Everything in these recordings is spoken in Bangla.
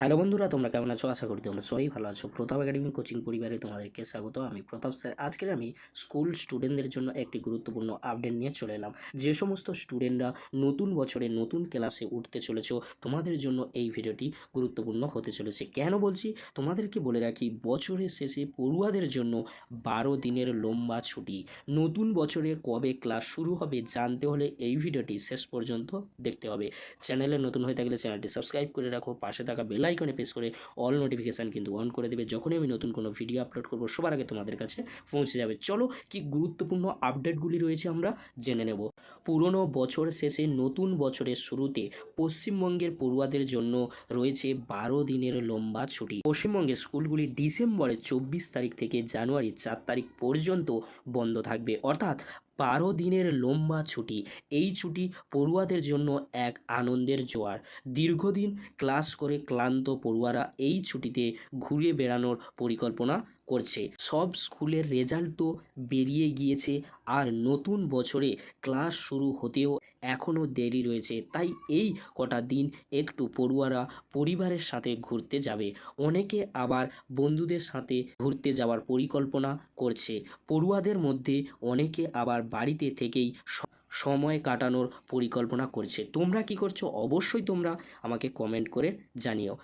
হ্যালো বন্ধুরা, তোমরা কেমন আছো? আশা করি তোমরা সবাই ভালো আছো। প্রতাপ একাডেমি কোচিং পরিবারে তোমাদেরকে স্বাগত। আমি প্রতাপ স্যার। আজকের আমি স্কুল স্টুডেন্টদের জন্য একটি গুরুত্বপূর্ণ আপডেট নিয়ে চলে এলাম। যে সমস্ত স্টুডেন্টরা নতুন বছরে নতুন ক্লাসে উঠতে চলেছো, তোমাদের জন্য এই ভিডিওটি গুরুত্বপূর্ণ হতে চলেছে। কেন বলছি? তোমাদেরকে বলে রাখি, বছরের শেষে পড়ুয়াদের জন্য বারো দিনের লম্বা ছুটি। নতুন বছরে কবে ক্লাস শুরু হবে জানতে হলে এই ভিডিওটি শেষ পর্যন্ত দেখতে হবে। চ্যানেলে নতুন হয়ে থাকলে চ্যানেলটি সাবস্ক্রাইব করে রাখো, পাশে থাকা বেল আইকনে প্রেস করে অল নোটিফিকেশান কিন্তু অন করে দেবে। যখনই আমি নতুন কোনো ভিডিও আপলোড করব, সবার আগে তোমাদের কাছে পৌঁছে যাবে। চলো কি গুরুত্বপূর্ণ আপডেটগুলি রয়েছে আমরা জেনে নেব। পুরনো বছর শেষে নতুন বছরের শুরুতে পশ্চিমবঙ্গের পড়ুয়াদের জন্য রয়েছে বারো দিনের লম্বা ছুটি। পশ্চিমবঙ্গের স্কুলগুলি ডিসেম্বরের চব্বিশ তারিখ থেকে জানুয়ারি চার তারিখ পর্যন্ত বন্ধ থাকবে। অর্থাৎ বারো দিনের লম্বা ছুটি। এই ছুটি পড়ুয়াদের জন্য এক আনন্দের জোয়ার। দীর্ঘদিন ক্লাস করে ক্লান্ত পড়ুয়ারা এই ছুটিতে ঘুরে বেড়ানোর পরিকল্পনা করছে। সব স্কুলের রেজাল্ট তো বেরিয়ে গিয়েছে আর নতুন বছরে ক্লাস শুরু হতেও এখনও দেরি রয়েছে। তাই এই কটা দিন একটু পড়ুয়ারা পরিবারের সাথে ঘুরতে যাবে। অনেকে আবার বন্ধুদের সাথে ঘুরতে যাওয়ার পরিকল্পনা করছে। পড়ুয়াদের মধ্যে অনেকে আবার বাড়িতে থেকেই সময় কাটানোর পরিকল্পনা করছে। তোমরা কি করছ? অবশ্যই তোমরা আমাকে কমেন্ট করে জানিও।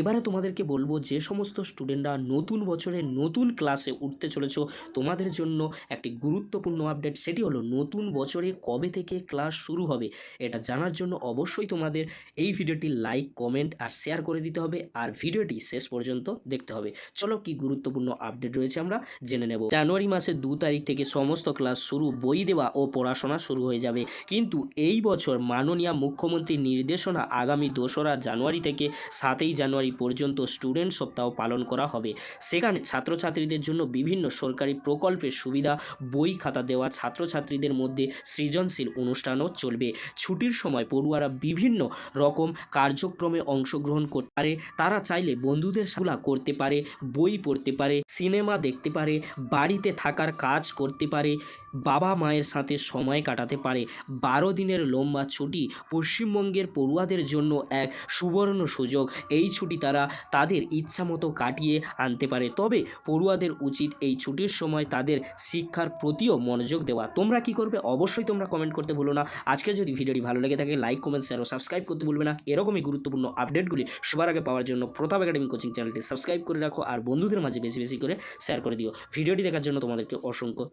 এবারে তোমাদেরকে বলব, যে সমস্ত স্টুডেন্টরা নতুন বছরে নতুন ক্লাসে উঠতে চলেছো, তোমাদের জন্য একটি গুরুত্বপূর্ণ আপডেট সেটি হলো নতুন বছরে কবে থেকে ক্লাস শুরু হবে। এটা জানার জন্য অবশ্যই তোমাদের এই ভিডিওটি লাইক কমেন্ট আর শেয়ার করে দিতে হবে আর ভিডিওটি শেষ পর্যন্ত দেখতে হবে। চলো কি গুরুত্বপূর্ণ আপডেট রয়েছে আমরা জেনে নেব। জানুয়ারি মাসের দু তারিখ থেকে সমস্ত ক্লাস শুরু, বই দেওয়া ও পড়াশোনা শুরু হয়ে যাবে। কিন্তু এই বছর মাননীয় মুখ্যমন্ত্রীর নির্দেশনা আগামী দোসরা জানুয়ারি থেকে সাতই জানুয়ারি পর্যন্ত স্টুডেন্ট সপ্তাহ পালন করা হবে। সেখানে ছাত্রছাত্রীদের জন্য বিভিন্ন সরকারি প্রকল্পের সুবিধা, বই খাতা দেওয়া, ছাত্রছাত্রীদের মধ্যে সৃজনশীল অনুষ্ঠানও চলবে। ছুটির সময় পড়ুয়ারা বিভিন্ন রকম কার্যক্রমে অংশগ্রহণ করতে পারে। তারা চাইলে বন্ধুদের সাথে করতে পারে, বই পড়তে পারে, সিনেমা দেখতে পারে, বাড়িতে থাকার কাজ করতে পারে বাবা মায়ের সাথে সময় কাটাতে পারে। বারো দিনের লম্বা ছুটি পশ্চিমবঙ্গের পড়ুয়াদের জন্য এক সুবর্ণ সুযোগ। এই ছুটি তারা তাদের ইচ্ছা মতো কাটিয়ে আনতে পারে। তবে পড়ুয়াদের উচিত এই ছুটির সময় তাদের শিক্ষার প্রতিও মনোযোগ দেওয়া। তোমরা কি করবে? অবশ্যই তোমরা কমেন্ট করতে ভুলো না। আজকে যদি ভিডিওটি ভালো লেগে থাকে লাইক কমেন্ট শেয়ার ও সাবস্ক্রাইব করতে ভুলবে না। এরকমই গুরুত্বপূর্ণ আপডেটগুলি সবার আগে পাওয়ার জন্য প্রতাপ একাডেমি কোচিং চ্যানেলটি সাবস্ক্রাইব করে রাখো। আর বন্ধুদের মাঝে বেশি বেশি করে শেয়ার করে দিও। ভিডিওটি দেখার জন্য তোমাদেরকে অসংখ্য